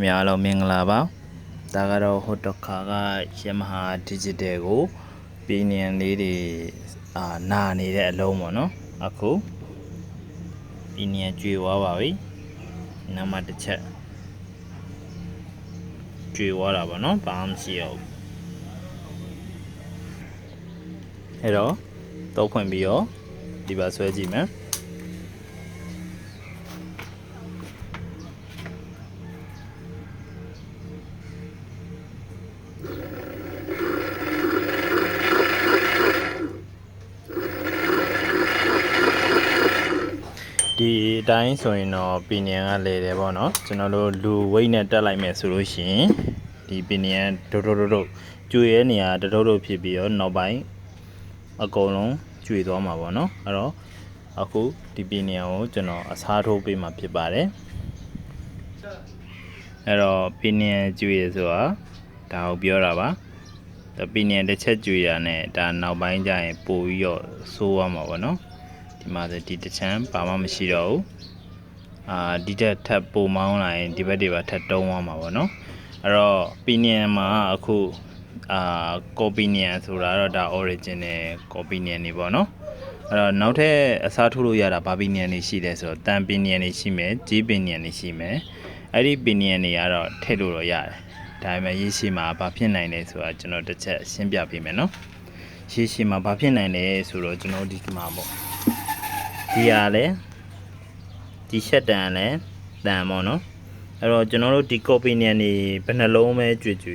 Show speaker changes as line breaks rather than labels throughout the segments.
ခင်ဗျားအားလုံးမင်္ဂလာပါဒါကတော့ဟိုတစ်ခါကယမဟာ digital ကိုပြည်နံလေးတွေအာနာနေတဲ့အလုံးပေါ့နော်အခုပြည်နံကျွေသွားပါပြီနောက်မှတစ်ချက်ကျွေသွားတာပေါ့နော်ဘာမှမရှိတော့ဘူးအဲ့တော့တော့ဖွင့်ပြီးတော့ဒီပါဆွဲကြည့်မယ် ဒီအတိုင်းဆိုရင်တော့ပီနီယန်ကလေတယ်ပေါ့နော်ကျွန်တော်တို့လူဝိတ်နဲ့တက်လိုက်မယ်ဆိုလို့ရှိရင်ဒီပီနီယန်ဒုတ်ဒုတ်ဒုတ်ဒုတ်ကျွေရဲ့နေရာဒုတ်ဒုတ်ဒုတ်ဖြစ်ပြီးတော့နောက်ပိုင်းအကုန်လုံးကျွေသွားမှာပေါ့နော်အဲ့တော့အခုဒီပီနီယန်ကိုကျွန်တော်အစားထိုးပေးမှာဖြစ်ပါတယ်အဲ့တော့ပီနီယန်ကျွေရဆိုတာဒါကိုပြောတာပါဒါပီနီယန်တစ်ချက်ကျွေတာနဲ့ဒါနောက်ပိုင်းကျရင်ပို့ပြီးတော့ဆိုးသွားမှာပေါ့နော် ဒီမှာဆိုဒီတစ်ချမ်းဘာမှမရှိတော့ဘူးအာဒီတက်ထပ်ပုံမောင်းလာရင်ဒီဘက်တွေပါထပ်တုံးသွားမှာပေါ့နော်အဲ့တော့ပီနီယန်မှာအခုအာကောပီနီယန်ဆိုတာတော့ဒါ original ကောပီနီယန်နေပေါ့နော်အဲ့တော့နောက်ထပ်အစားထိုးလို့ရတာဘာပီနီယန်တွေရှိလဲဆိုတော့တန်ပီနီယန်တွေရှိမယ်ဂျီပီနီယန်တွေရှိမယ်အဲ့ဒီပီနီယန်တွေကတော့ထည့်လို့တော့ရတယ်ဒါပေမဲ့ရေးရှိမှာဘာဖြစ်နိုင်လဲဆိုတာကျွန်တော်တစ်ချက်ရှင်းပြပေးမယ်နော်ရေးရှိမှာဘာဖြစ်နိုင်လဲဆိုတော့ကျွန်တော်ဒီမှာပေါ့ ဒီဟာလည်းဒီရှက်တန်လည်းတန်ပေါ့နော်အဲ့တော့ကျွန်တော်တို့ဒီ copy နေနေဘယ်နှလုံးပဲကြွကြွ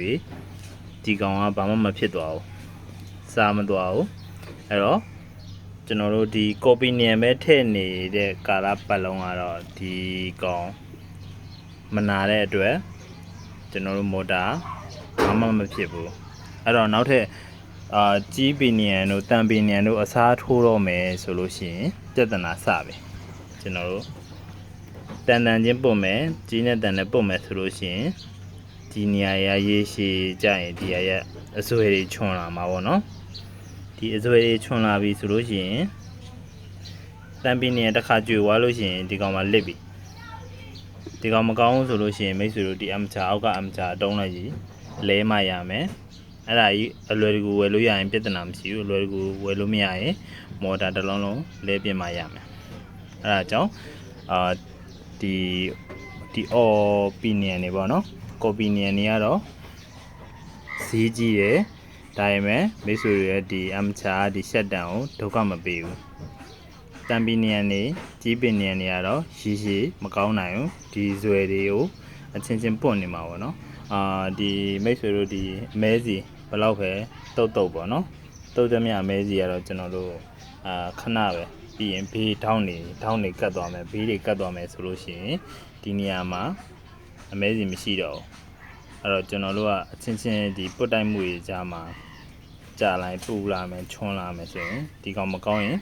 ဒီကောင်ကဘာမှမဖြစ်သွားဘူးစားမသွားဘူးအဲ့တော့ကျွန်တော်တို့ဒီ copy နေပဲထည့်နေတဲ့ကာလပတ်လုံးကတော့ဒီကောင်မနာတဲ့အတွက်ကျွန်တော်တို့မော်တာဘာမှမဖြစ်ဘူးအဲ့တော့နောက်ထပ် အာကြီးပီနီယန်တို့တန်ပီနီယန်တို့အစားထိုးတော့မယ်ဆိုလို့ရှိရင်ပြဿနာစပဲကျွန်တော်တို့တန်တန်ချင်းပုတ်မယ်ကြီးနဲ့တန်နဲ့ပုတ်မယ်ဆိုလို့ရှိရင်ဒီနေရာရရေးရှိကြရင်ဒီရရအစွဲတွေချွန်လာမှာပေါ့နော်ဒီအစွဲတွေချွန်လာပြီဆိုလို့ရှိရင်တန်ပီနီယန်တစ်ခါကြွေသွားလို့ရှိရင်ဒီကောင်မှလစ်ပြီဒီကောင်မကောင်းဘူးဆိုလို့ရှိရင်မိတ်ဆွေတို့ဒီအမချာအောက်ကအမချာတုံးလိုက်ကြီးလဲမှရမယ် အဲ့ဒါကြီးအလွယ်တကူဝယ်လို့ရရင်ပြဿနာမရှိဘူးအလွယ်တကူဝယ်လို့မရရင်မော်တာတစ်လုံးလုံးလဲပြင်မှရမယ်အဲ့ဒါကြောင့်အာဒီဒီ opinion တွေပေါ့နော် opinion တွေကတော့ဈေးကြီးတယ်ဒါပေမဲ့မိတ်ဆွေတွေရဲ့ဒီအမ်ချာဒီရှက်တန်ကိုဒုက္ခမပေးဘူးတမ်ပီနီယန်တွေကြီးပီနီယန်တွေကတော့ရှိရှိမကောင်းနိုင်ဘူးဒီဇွယ်တွေကိုအချင်းချင်းပွန့်နေမှာပေါ့နော် အာဒီမိတ်ဆွေတို့ဒီအမဲစီဘယ်လောက်ပဲတုတ်တုတ်ပေါ့နော်တုတ်သမျှအမဲစီကတော့ကျွန်တော်တို့အာခဏပဲပြီးရင်ဘေးထောင်းနေထောင်းနေကတ်သွားမယ်ဘေးတွေကတ်သွားမယ်ဆိုလို့ရှိရင်ဒီနေရာမှာအမဲစီမရှိတော့ဘူးအဲ့တော့ကျွန်တော်တို့ကအချင်းချင်းဒီပုတ်တိုက်မှုတွေကြားမှာကြာလိုက်ပူလာမယ်ချွန်းလာမယ်ဆိုရင်ဒီကောင်မကောင်းရင်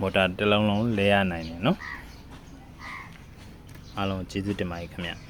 မော်တာတစ်လုံးလုံးလဲရနိုင်တယ်နော်အားလုံးကျေးဇူးတင်ပါတယ်ခင်ဗျ